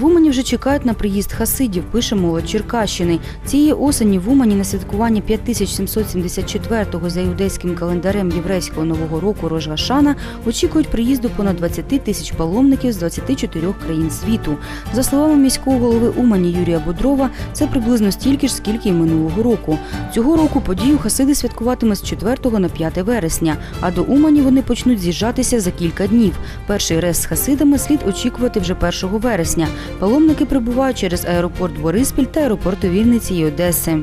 В Умані вже чекають на приїзд хасидів, пише молодь Черкащини. Цієї осені в Умані на святкування 5774-го за іудейським календарем єврейського нового року Рожгашана очікують приїзду понад 20 тисяч паломників з 24 країн світу. За словами міського голови Умані Юрія Бодрова, це приблизно стільки ж, скільки й минулого року. Цього року подію хасиди святкуватиме з 4 на 5 вересня, а до Умані вони почнуть з'їжджатися за кілька днів. Перший рейс з хасидами слід очікувати вже 1 вересня. Паломники прибувають через аеропорт Бориспіль та аеропорти Вінниці і Одеси.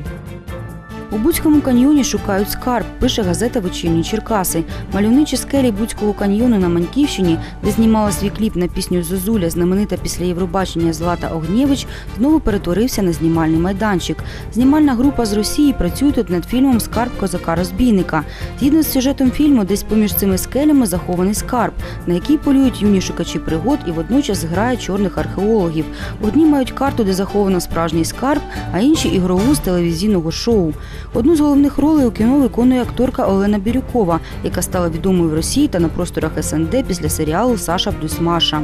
У Буцькому каньйоні шукають скарб, пише газета Вечірні Черкаси. Мальовничі скелі Буцького каньйону на Маньківщині, де знімала свій кліп на пісню Зозуля, знаменита після Євробачення Злата Огнєвич, знову перетворився на знімальний майданчик. Знімальна група з Росії працює тут над фільмом Скарб козака-розбійника. Згідно з сюжетом фільму, десь поміж цими скелями захований скарб, на який полюють юні шукачі пригод і водночас грає чорних археологів. Одні мають карту, де заховано справжній скарб, а інші ігрову з телевізійного шоу. Одну з головних ролей у кіно виконує акторка Олена Бірюкова, яка стала відомою в Росії та на просторах СНД після серіалу Саша плюс Маша.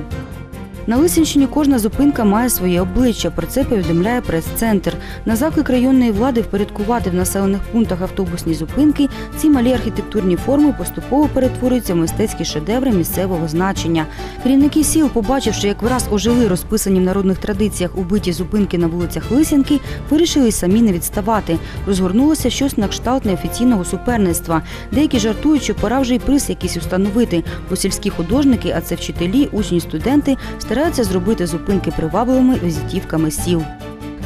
На Лисинщині кожна зупинка має своє обличчя. Про це повідомляє прес-центр. На заклик районної влади впорядкувати в населених пунктах автобусні зупинки. Ці малі архітектурні форми поступово перетворюються в мистецькі шедеври місцевого значення. Керівники сіл, побачивши, як враз ожили розписані в народних традиціях убиті зупинки на вулицях Лисянки, вирішили самі не відставати. Розгорнулося щось на кшталт неофіційного суперництва. Деякі жартують, що пора вже й приз якийсь установити, бо сільські художники, а це вчителі, учні, студенти, стараються зробити зупинки привабливими візитівками сіл.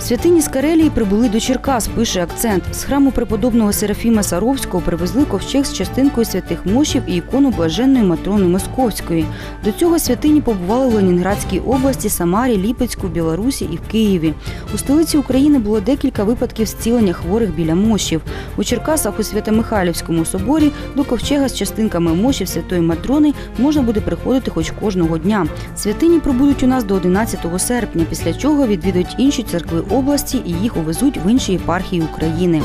Святині з Карелії прибули до Черкас, пише акцент. З храму преподобного Серафіма Саровського привезли ковчег з частинкою святих мощів і ікону блаженної Матрони Московської. До цього святині побували в Ленінградській області, Самарі, Ліпецьку, Білорусі і в Києві. У столиці України було декілька випадків зцілення хворих біля мощів. У Черкасах у Свято-Михайлівському соборі до ковчега з частинками мощів святої Матрони можна буде приходити хоч кожного дня. Святині пробудуть у нас до 11 серпня, після чого відвідують інші церкви області і їх увезуть в інші єпархії України.